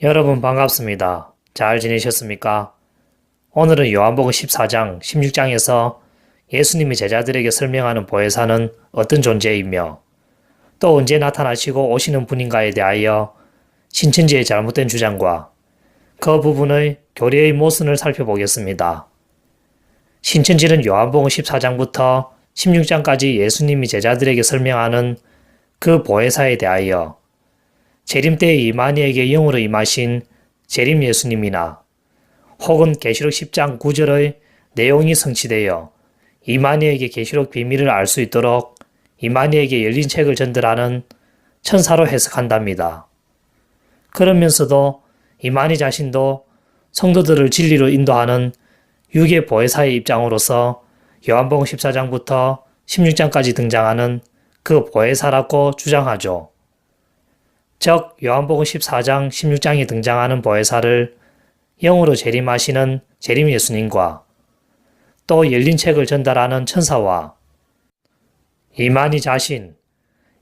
여러분 반갑습니다. 잘 지내셨습니까? 오늘은 요한복음 14장, 16장에서 예수님이 제자들에게 설명하는 보혜사는 어떤 존재이며 또 언제 나타나시고 오시는 분인가에 대하여 신천지의 잘못된 주장과 그 부분의 교리의 모순을 살펴보겠습니다. 신천지는 요한복음 14장부터 16장까지 예수님이 제자들에게 설명하는 그 보혜사에 대하여 재림 때의 이만희에게 영으로 임하신 재림 예수님이나 혹은 계시록 10장 9절의 내용이 성취되어 이만희에게 계시록 비밀을 알 수 있도록 이만희에게 열린 책을 전달하는 천사로 해석한답니다. 그러면서도 이만희 자신도 성도들을 진리로 인도하는 유괴 보혜사의 입장으로서 요한복음 14장부터 16장까지 등장하는 그 보혜사라고 주장하죠. 즉 요한복음 14장 16장에 등장하는 보혜사를 영으로 재림하시는 재림 예수님과 또 열린 책을 전달하는 천사와 이만희 자신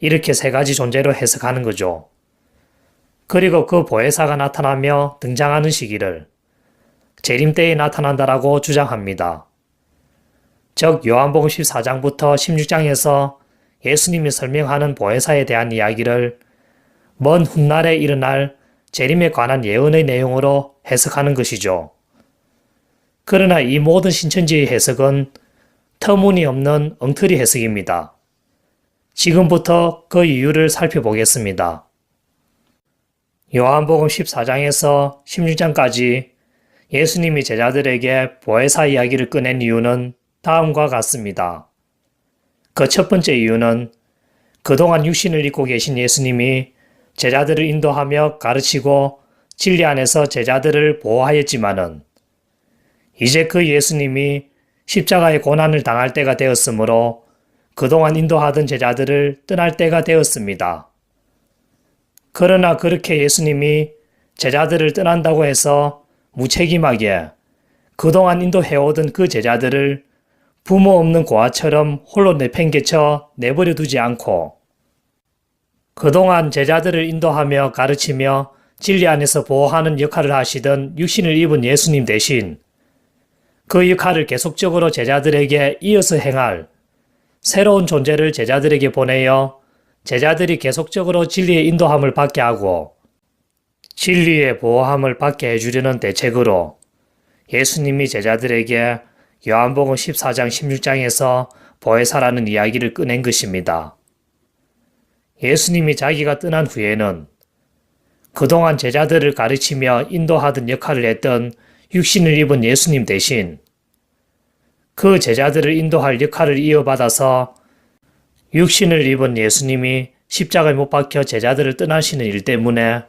이렇게 세 가지 존재로 해석하는 거죠. 그리고 그 보혜사가 나타나며 등장하는 시기를 재림 때에 나타난다라고 주장합니다. 즉 요한복음 14장부터 16장에서 예수님이 설명하는 보혜사에 대한 이야기를 먼 훗날에 일어날 재림에 관한 예언의 내용으로 해석하는 것이죠. 그러나 이 모든 신천지의 해석은 터무니없는 엉터리 해석입니다. 지금부터 그 이유를 살펴보겠습니다. 요한복음 14장에서 16장까지 예수님이 제자들에게 보혜사 이야기를 꺼낸 이유는 다음과 같습니다. 그 첫 번째 이유는 그동안 육신을 입고 계신 예수님이 제자들을 인도하며 가르치고 진리 안에서 제자들을 보호하였지만은 이제 그 예수님이 십자가의 고난을 당할 때가 되었으므로 그동안 인도하던 제자들을 떠날 때가 되었습니다. 그러나 그렇게 예수님이 제자들을 떠난다고 해서 무책임하게 그동안 인도해오던 그 제자들을 부모 없는 고아처럼 홀로 내팽개쳐 내버려 두지 않고 그동안 제자들을 인도하며 가르치며 진리 안에서 보호하는 역할을 하시던 육신을 입은 예수님 대신 그 역할을 계속적으로 제자들에게 이어서 행할 새로운 존재를 제자들에게 보내어 제자들이 계속적으로 진리의 인도함을 받게 하고 진리의 보호함을 받게 해주려는 대책으로 예수님이 제자들에게 요한복음 14장 16장에서 보혜사라는 이야기를 꺼낸 것입니다. 예수님이 자기가 떠난 후에는 그동안 제자들을 가르치며 인도하던 역할을 했던 육신을 입은 예수님 대신 그 제자들을 인도할 역할을 이어받아서 육신을 입은 예수님이 십자가에 못 박혀 제자들을 떠나시는 일 때문에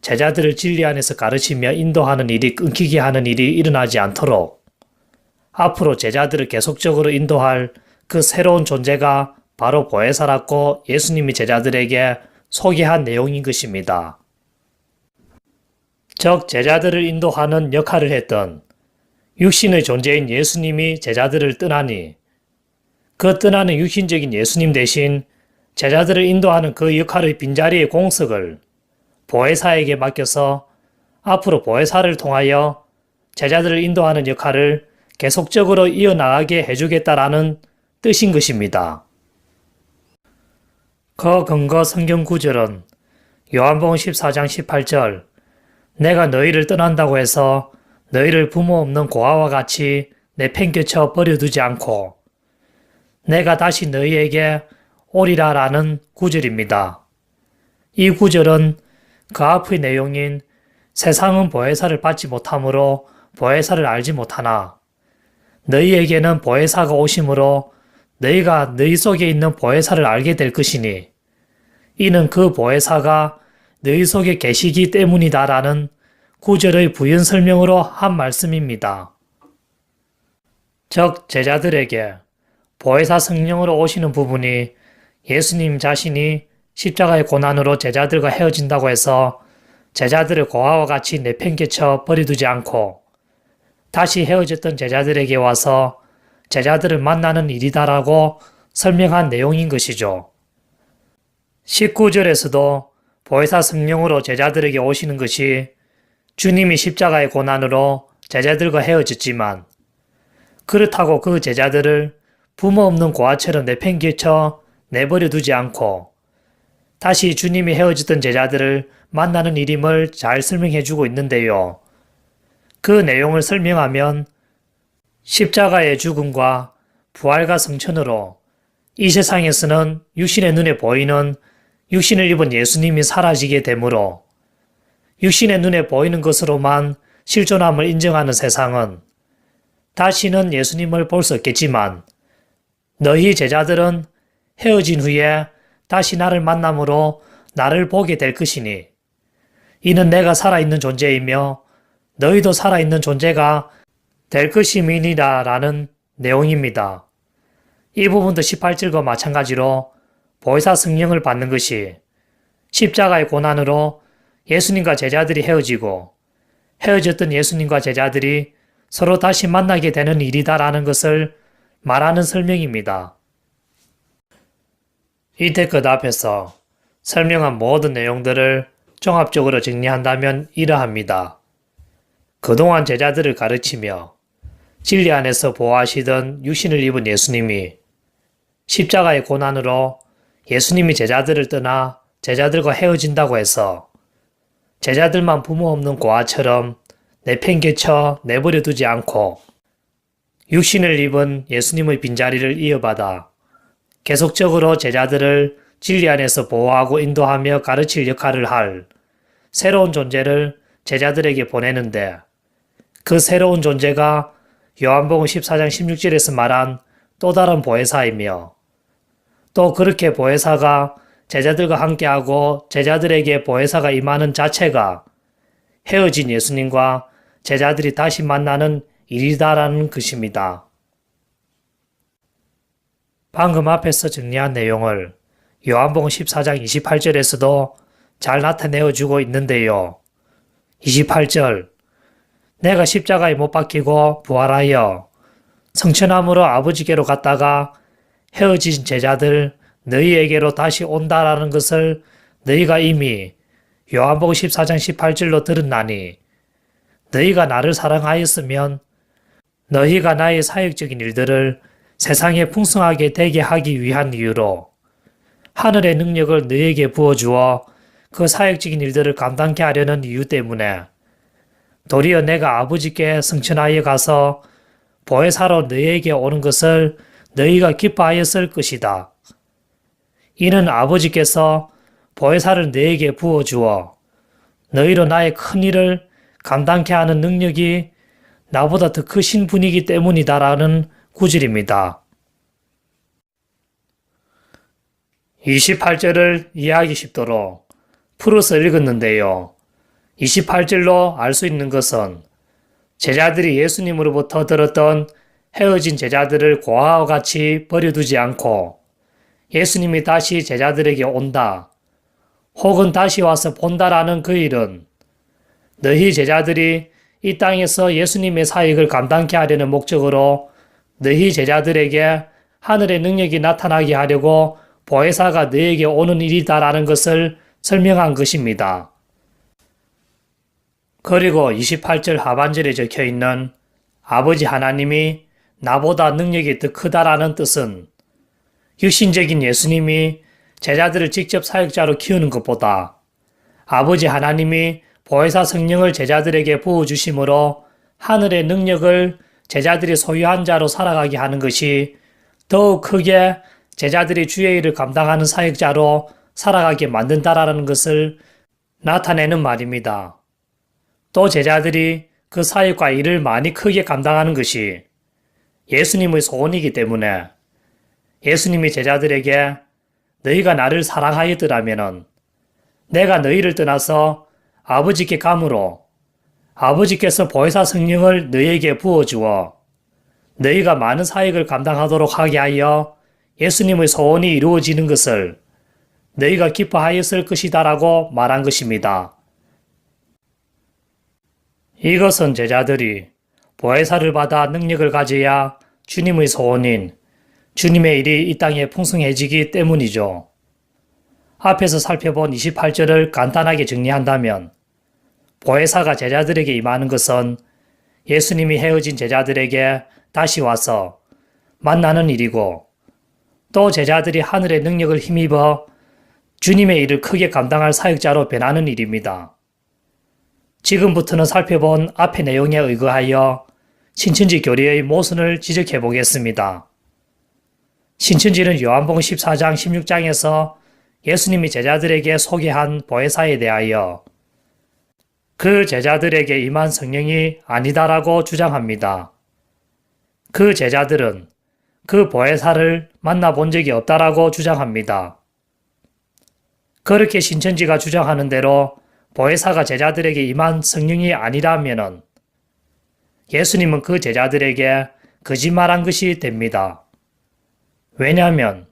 제자들을 진리 안에서 가르치며 인도하는 일이 끊기게 하는 일이 일어나지 않도록 앞으로 제자들을 계속적으로 인도할 그 새로운 존재가 바로 보혜사라고 예수님이 제자들에게 소개한 내용인 것입니다. 즉, 제자들을 인도하는 역할을 했던 육신의 존재인 예수님이 제자들을 떠나니 그 떠나는 육신적인 예수님 대신 제자들을 인도하는 그 역할의 빈자리의 공석을 보혜사에게 맡겨서 앞으로 보혜사를 통하여 제자들을 인도하는 역할을 계속적으로 이어나가게 해주겠다라는 뜻인 것입니다. 그 근거 성경 구절은 요한복음 14장 18절 내가 너희를 떠난다고 해서 너희를 부모 없는 고아와 같이 내 팽개쳐 버려두지 않고 내가 다시 너희에게 오리라 라는 구절입니다. 이 구절은 그 앞의 내용인 세상은 보혜사를 받지 못하므로 보혜사를 알지 못하나 너희에게는 보혜사가 오심으로 너희가 너희 속에 있는 보혜사를 알게 될 것이니 이는 그 보혜사가 너희 속에 계시기 때문이다라는 구절의 부연 설명으로 한 말씀입니다. 즉 제자들에게 보혜사 성령으로 오시는 부분이 예수님 자신이 십자가의 고난으로 제자들과 헤어진다고 해서 제자들을 고아와 같이 내팽개쳐 버려두지 않고 다시 헤어졌던 제자들에게 와서 제자들을 만나는 일이다라고 설명한 내용인 것이죠. 19절에서도 보혜사 성령으로 제자들에게 오시는 것이 주님이 십자가의 고난으로 제자들과 헤어졌지만 그렇다고 그 제자들을 부모 없는 고아처럼 내팽개쳐 내버려 두지 않고 다시 주님이 헤어졌던 제자들을 만나는 일임을 잘 설명해 주고 있는데요. 그 내용을 설명하면 십자가의 죽음과 부활과 성천으로 이 세상에서는 육신의 눈에 보이는 육신을 입은 예수님이 사라지게 되므로 육신의 눈에 보이는 것으로만 실존함을 인정하는 세상은 다시는 예수님을 볼 수 없겠지만 너희 제자들은 헤어진 후에 다시 나를 만남으로 나를 보게 될 것이니 이는 내가 살아있는 존재이며 너희도 살아있는 존재가 될 것임이니라 라는 내용입니다. 이 부분도 18절과 마찬가지로 보혜사 성령을 받는 것이 십자가의 고난으로 예수님과 제자들이 헤어지고 헤어졌던 예수님과 제자들이 서로 다시 만나게 되는 일이다라는 것을 말하는 설명입니다. 이때 끝 앞에서 설명한 모든 내용들을 종합적으로 정리한다면 이러합니다. 그동안 제자들을 가르치며 진리 안에서 보호하시던 육신을 입은 예수님이 십자가의 고난으로 예수님이 제자들을 떠나 제자들과 헤어진다고 해서 제자들만 부모 없는 고아처럼 내팽개쳐 내버려 두지 않고 육신을 입은 예수님의 빈자리를 이어받아 계속적으로 제자들을 진리 안에서 보호하고 인도하며 가르칠 역할을 할 새로운 존재를 제자들에게 보내는데 그 새로운 존재가 요한복음 14장 16절에서 말한 또 다른 보혜사이며 또 그렇게 보혜사가 제자들과 함께하고 제자들에게 보혜사가 임하는 자체가 헤어진 예수님과 제자들이 다시 만나는 일이다라는 것입니다. 방금 앞에서 정리한 내용을 요한복음 14장 28절에서도 잘 나타내어 주고 있는데요. 28절 내가 십자가에 못 박히고 부활하여 성천함으로 아버지께로 갔다가 헤어진 제자들 너희에게로 다시 온다라는 것을 너희가 이미 요한복음 14장 18절로 들었나니 너희가 나를 사랑하였으면 너희가 나의 사역적인 일들을 세상에 풍성하게 되게 하기 위한 이유로 하늘의 능력을 너희에게 부어주어 그 사역적인 일들을 감당케 하려는 이유 때문에 도리어 내가 아버지께 성천하여 가서 보혜사로 너희에게 오는 것을 너희가 기뻐하였을 것이다. 이는 아버지께서 보혜사를 너희에게 부어주어 너희로 나의 큰 일을 감당케 하는 능력이 나보다 더 크신 분이기 때문이다라는 구절입니다. 28절을 이해하기 쉽도록 풀어서 읽었는데요. 28절로 알 수 있는 것은 제자들이 예수님으로부터 들었던 헤어진 제자들을 고아와 같이 버려두지 않고 예수님이 다시 제자들에게 온다. 혹은 다시 와서 본다라는 그 일은 너희 제자들이 이 땅에서 예수님의 사역을 감당케 하려는 목적으로 너희 제자들에게 하늘의 능력이 나타나게 하려고 보혜사가 너에게 오는 일이다라는 것을 설명한 것입니다. 그리고 28절 하반절에 적혀 있는 아버지 하나님이 나보다 능력이 더 크다라는 뜻은 육신적인 예수님이 제자들을 직접 사역자로 키우는 것보다 아버지 하나님이 보혜사 성령을 제자들에게 부어주심으로 하늘의 능력을 제자들이 소유한 자로 살아가게 하는 것이 더욱 크게 제자들이 주의 일을 감당하는 사역자로 살아가게 만든다라는 것을 나타내는 말입니다. 또 제자들이 그 사역과 일을 많이 크게 감당하는 것이 예수님의 소원이기 때문에 예수님이 제자들에게 너희가 나를 사랑하였더라면 내가 너희를 떠나서 아버지께 감으로 아버지께서 보혜사 성령을 너희에게 부어주어 너희가 많은 사역을 감당하도록 하게 하여 예수님의 소원이 이루어지는 것을 너희가 기뻐하였을 것이다라고 말한 것입니다. 이것은 제자들이 보혜사를 받아 능력을 가져야 주님의 소원인 주님의 일이 이 땅에 풍성해지기 때문이죠. 앞에서 살펴본 28절을 간단하게 정리한다면 보혜사가 제자들에게 임하는 것은 예수님이 헤어진 제자들에게 다시 와서 만나는 일이고 또 제자들이 하늘의 능력을 힘입어 주님의 일을 크게 감당할 사역자로 변하는 일입니다. 지금부터는 살펴본 앞의 내용에 의거하여 신천지 교리의 모순을 지적해 보겠습니다. 신천지는 요한복음 14장 16장에서 예수님이 제자들에게 소개한 보혜사에 대하여 그 제자들에게 임한 성령이 아니다라고 주장합니다. 그 제자들은 그 보혜사를 만나본 적이 없다라고 주장합니다. 그렇게 신천지가 주장하는 대로 보혜사가 제자들에게 임한 성령이 아니라면은 예수님은 그 제자들에게 거짓말한 것이 됩니다. 왜냐하면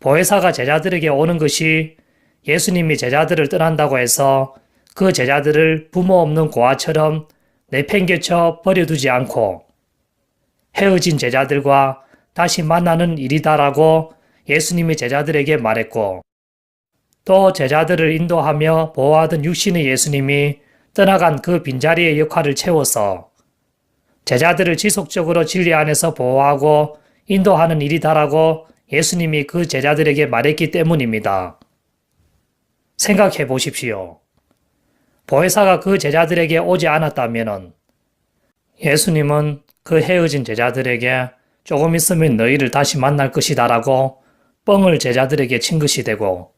보혜사가 제자들에게 오는 것이 예수님이 제자들을 떠난다고 해서 그 제자들을 부모 없는 고아처럼 내팽개쳐 버려두지 않고 헤어진 제자들과 다시 만나는 일이다라고 예수님이 제자들에게 말했고 또 제자들을 인도하며 보호하던 육신의 예수님이 떠나간 그 빈자리의 역할을 채워서 제자들을 지속적으로 진리 안에서 보호하고 인도하는 일이다라고 예수님이 그 제자들에게 말했기 때문입니다. 생각해 보십시오. 보혜사가 그 제자들에게 오지 않았다면 예수님은 그 헤어진 제자들에게 조금 있으면 너희를 다시 만날 것이다라고 뻥을 제자들에게 친 것이 되고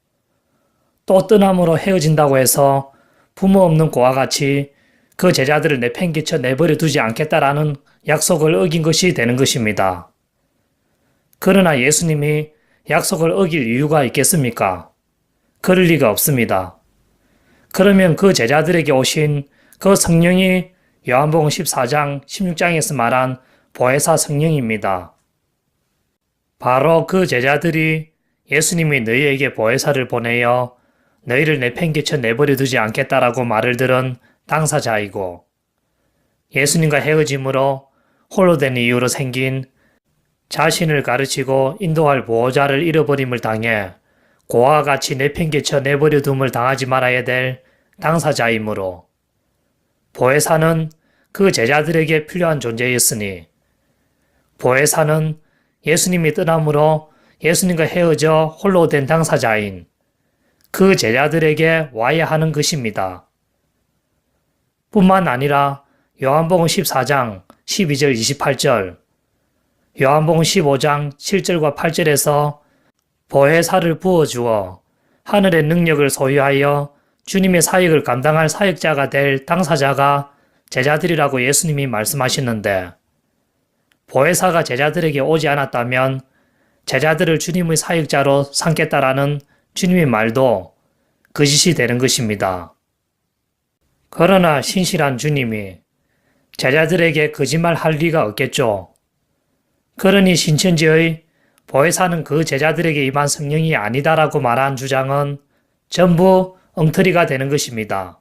또 떠남으로 헤어진다고 해서 부모 없는 고와 같이 그 제자들을 내팽개쳐 내버려 두지 않겠다라는 약속을 어긴 것이 되는 것입니다. 그러나 예수님이 약속을 어길 이유가 있겠습니까? 그럴 리가 없습니다. 그러면 그 제자들에게 오신 그 성령이 요한복음 14장 16장에서 말한 보혜사 성령입니다. 바로 그 제자들이 예수님이 너희에게 보혜사를 보내어 너희를 내팽개쳐 내버려 두지 않겠다라고 말을 들은 당사자이고 예수님과 헤어짐으로 홀로 된 이유로 생긴 자신을 가르치고 인도할 보호자를 잃어버림을 당해 고아와 같이 내팽개쳐 내버려 둠을 당하지 말아야 될 당사자이므로 보혜사는 그 제자들에게 필요한 존재였으니 보혜사는 예수님이 떠남으로 예수님과 헤어져 홀로 된 당사자인 그 제자들에게 와야 하는 것입니다. 뿐만 아니라 요한복음 14장 12절 28절, 요한복음 15장 7절과 8절에서 보혜사를 부어주어 하늘의 능력을 소유하여 주님의 사역을 감당할 사역자가 될 당사자가 제자들이라고 예수님이 말씀하셨는데 보혜사가 제자들에게 오지 않았다면 제자들을 주님의 사역자로 삼겠다라는 주님의 말도 거짓이 되는 것입니다. 그러나 신실한 주님이 제자들에게 거짓말 할 리가 없겠죠. 그러니 신천지의 보혜사는 그 제자들에게 임한 성령이 아니다라고 말한 주장은 전부 엉터리가 되는 것입니다.